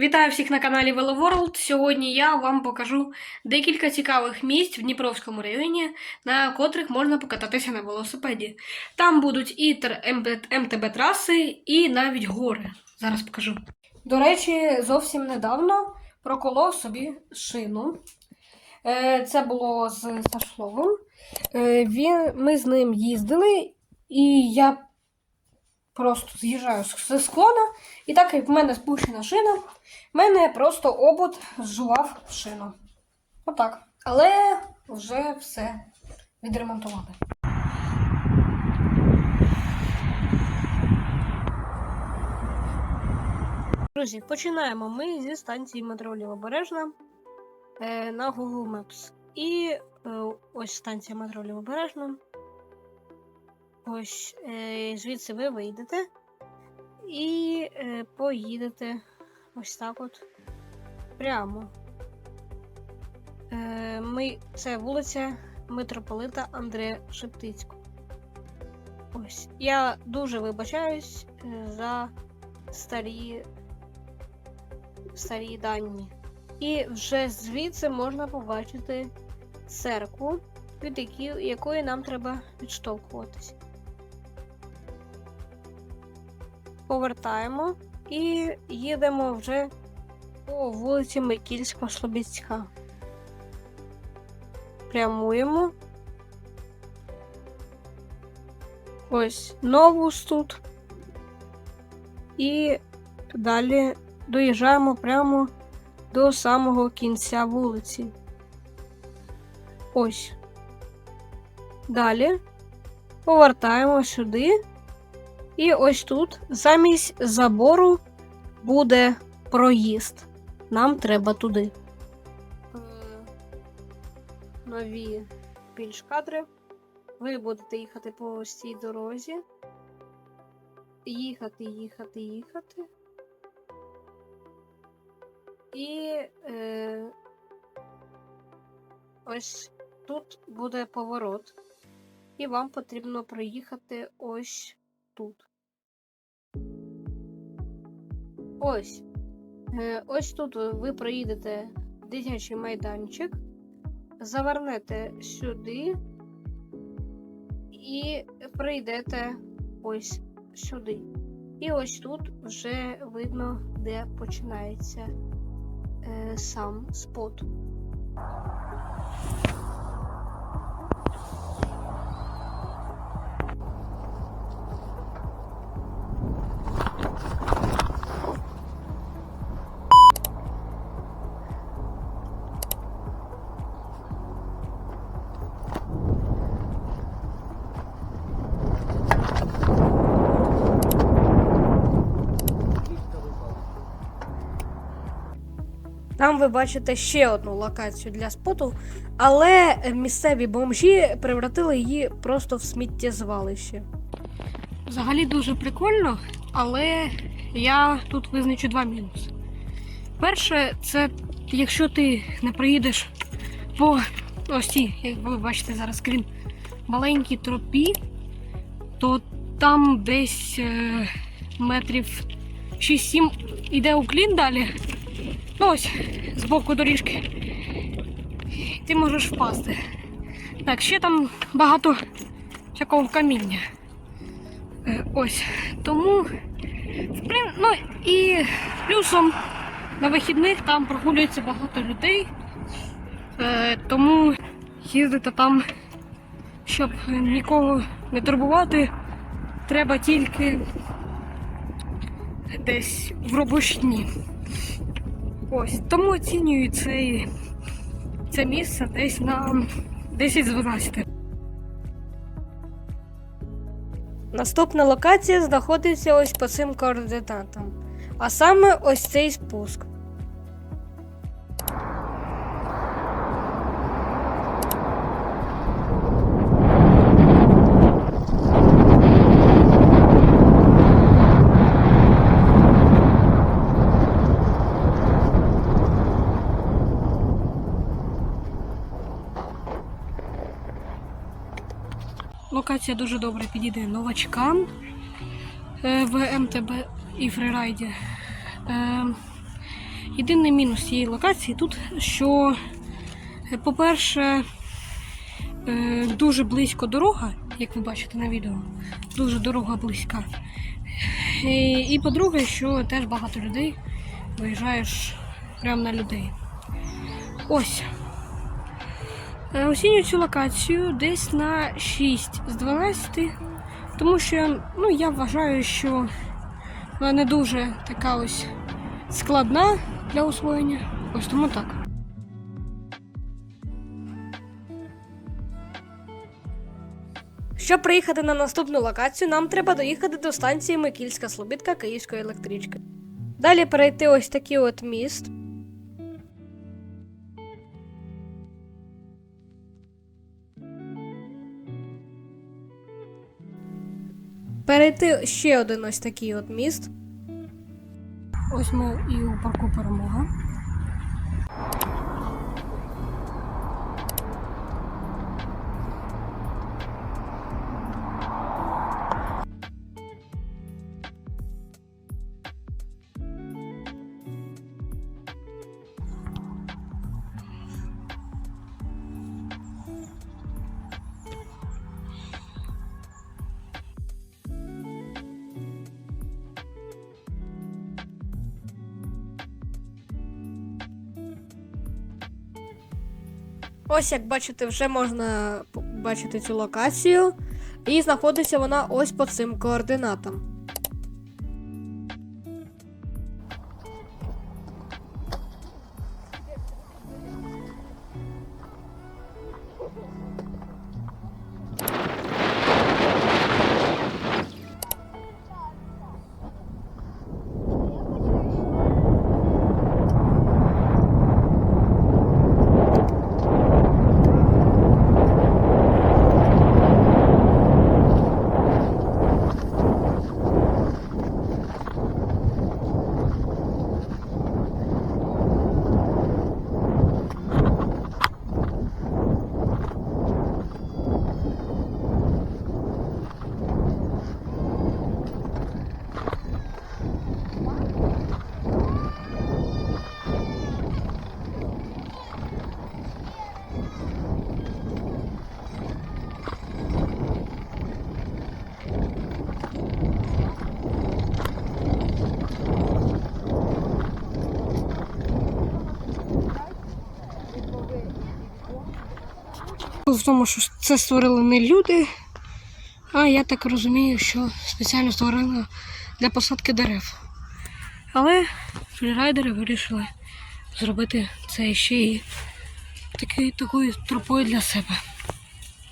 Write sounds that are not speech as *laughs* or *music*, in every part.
Вітаю всіх на каналі VeloWorld. Сьогодні я вам покажу декілька цікавих місць в Дніпровському районі, на котрих можна покататися на велосипеді. Там будуть і МТБ траси, і навіть гори. Зараз покажу. До речі, зовсім недавно проколов собі шину. Е, Це було з Сашловим. Е, ми з ним їздили, і я просто з'їжджаю з склона, і так як в мене спущена шина, в мене просто обод зжував шину. Отак. Але вже все відремонтували. Друзі, починаємо ми зі станції метро Лівобережна е, на Google Maps. І е, ось станція метро Лівобережна. Ось е, звідси ви вийдете і е, поїдете ось так от прямо. Е, ми, це вулиця митрополита Андрея Шептицького. Ось. Я дуже вибачаюсь за старі, старі дані. І вже звідси можна побачити церкву, від якої нам треба відштовхуватися. Повертаємо і їдемо вже по вулиці Микільського Слобідська. Прямуємо. Ось новус тут. І далі доїжджаємо прямо до самого кінця вулиці. Ось. Далі повертаємо сюди. І ось тут замість забору буде проїзд. Нам треба туди. Е, Нові більш кадри. Ви будете їхати по цій дорозі. Їхати, їхати, їхати. І е, ось тут буде поворот. І вам потрібно проїхати ось тут. Ось. Е, ось тут ви проїдете дитячий майданчик, завернете сюди і прийдете ось сюди. І ось тут вже видно, де починається е, сам спот. Там ви бачите ще одну локацію для споту, але місцеві бомжі превратили її просто в сміттєзвалище. Взагалі дуже прикольно, але я тут визначу два мінуси. Перше, це якщо ти не приїдеш по ось цій, як ви бачите зараз скрін, маленькій тропі, то там десь е, метрів 6-7 іде уклін далі. Ну ось, з боку доріжки. Ти можеш впасти. Так, ще там багато всякого каміння. Е, Ось. Тому, ну і плюсом на вихідних там прогулюється багато людей. Е, Тому їздити там, щоб нікого не турбувати, треба тільки десь в робочі дні. Ось, тому оцінюю цей, це місце десь на 10 з 12. Наступна локація знаходиться ось по цим координатам. А саме ось цей спуск. Локація дуже добре підійде новачкам е, в МТБ і фрирайді. Е, Єдиний мінус цієї локації тут, що, е, по-перше, дуже близько дорога, як ви бачите на відео. Дуже дорога близька. І, і по-друге, що теж багато людей виїжджаєш прямо на людей. Ось. Е, Оцінюю цю локацію десь на 6 з 12, тому що ну, я вважаю, що вона не дуже така ось складна для освоєння. Ось тому так. Щоб приїхати на наступну локацію, нам треба доїхати до станції Микільська Слобідка Київської електрички. Далі перейти ось такий от міст. Перейти ще один ось такий от міст. Ось ми і у парку перемога. Ось як бачите, вже можна бачити цю локацію. І знаходиться вона ось по цим координатам. В тому, що це створили не люди, а я так розумію, що спеціально створено для посадки дерев. Але фрірайдери вирішили зробити це ще і таки, такою тропою для себе.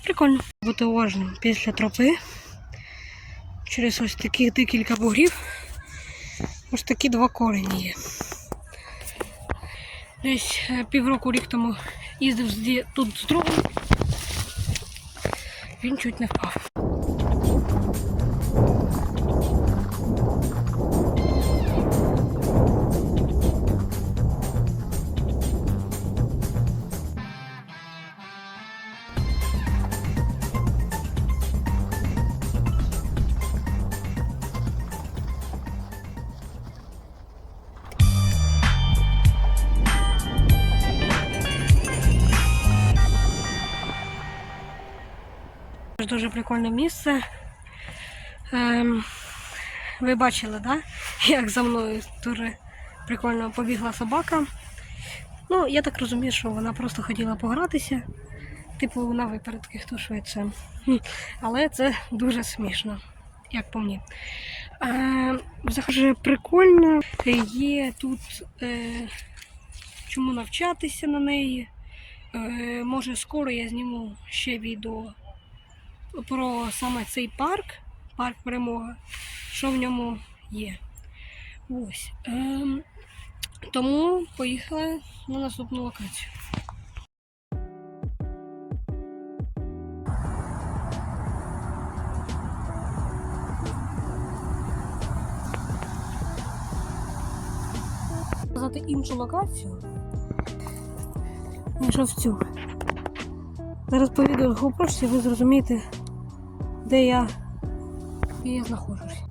Прикольно. Бути уважним після тропи. Через ось таких декілька бугрів. Ось такі два корені є. Десь е, півроку рік тому їздив тут з другом. Він чуть не впав. Дуже прикольне місце. Ем, ви бачили, да? *laughs* як за мною дуже прикольно побігла собака. Ну, я так розумію, що вона просто хотіла погратися. Типу на випередки, хто швидше. Але це дуже смішно, як по мені. Е, прикольно. Є тут е, чому навчатися на неї. Е, може, скоро я зніму ще відео про саме цей парк, парк Перемога, що в ньому є. Ось. Ем, тому поїхали на наступну локацію. Сказати іншу локацію, ніж в цю. Зараз по відео GoPro ви зрозумієте, де я, де я.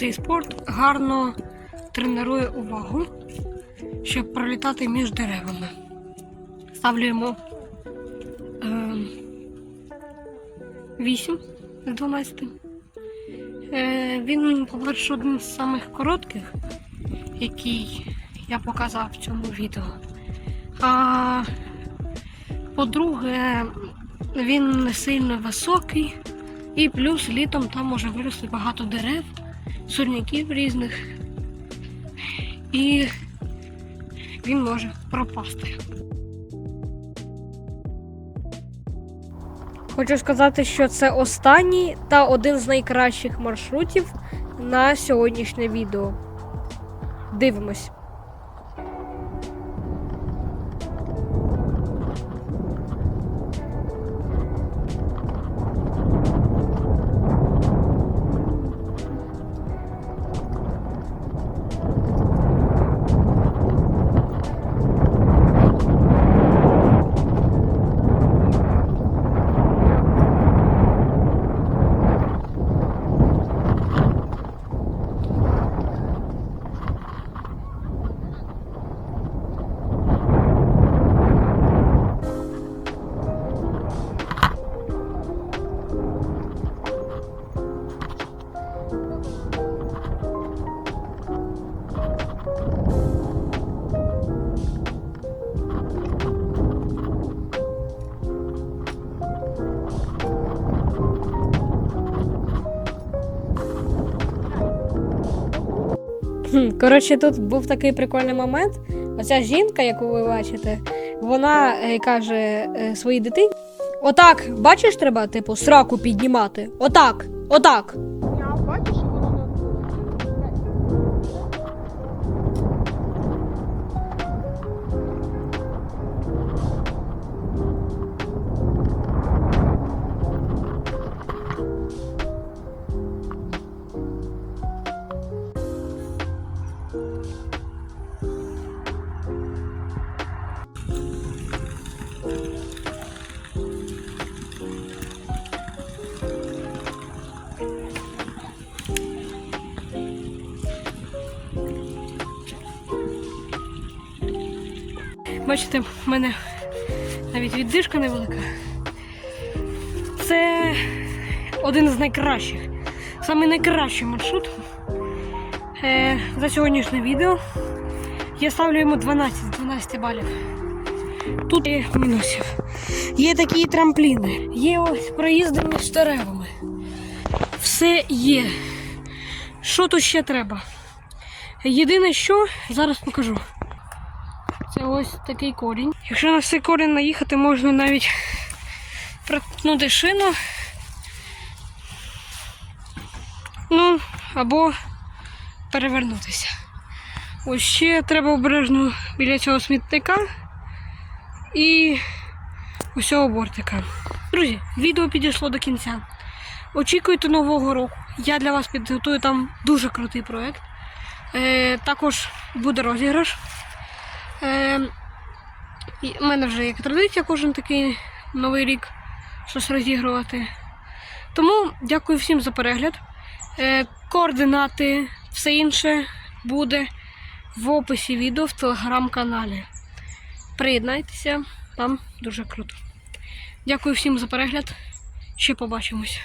Цей спорт гарно тренує увагу, щоб пролітати між деревами. Ставлю йому е, 8 з 12. Е, він, по-перше, один з самих коротких, який я показав в цьому відео. А по-друге, він не сильно високий, і плюс літом там може вирости багато дерев, сорняків різних, і він може пропасти. Хочу сказати, що це останній та один з найкращих маршрутів на сьогоднішнє відео. Дивимось. Коротше, тут був такий прикольний момент. Оця жінка, яку ви бачите, вона е, каже е, своїй дитині: Отак, бачиш, треба, типу, сраку піднімати. Отак, отак. Бачите, в мене навіть віддишка невелика. Це один з найкращих, саме найкращий маршрут е, за сьогоднішнє відео. Я ставлю йому 12 з 12 балів. Тут є мінусів. Є такі трампліни, є ось проїзди між деревами. Все є. Що тут ще треба? Єдине, що зараз покажу. Це ось такий корінь. Якщо на цей корінь наїхати, можна навіть проткнути шину. Ну, або перевернутися. Ось ще треба обережно біля цього смітника і ось цього бортика. Друзі, відео підійшло до кінця. Очікуйте нового року. Я для вас підготую там дуже крутий проєкт. Е, також буде розіграш. Е, і в мене вже як традиція кожен такий новий рік щось розігрувати. Тому дякую всім за перегляд. Е, координати, все інше буде в описі відео в телеграм-каналі. Приєднайтеся, там дуже круто. Дякую всім за перегляд. Ще побачимось.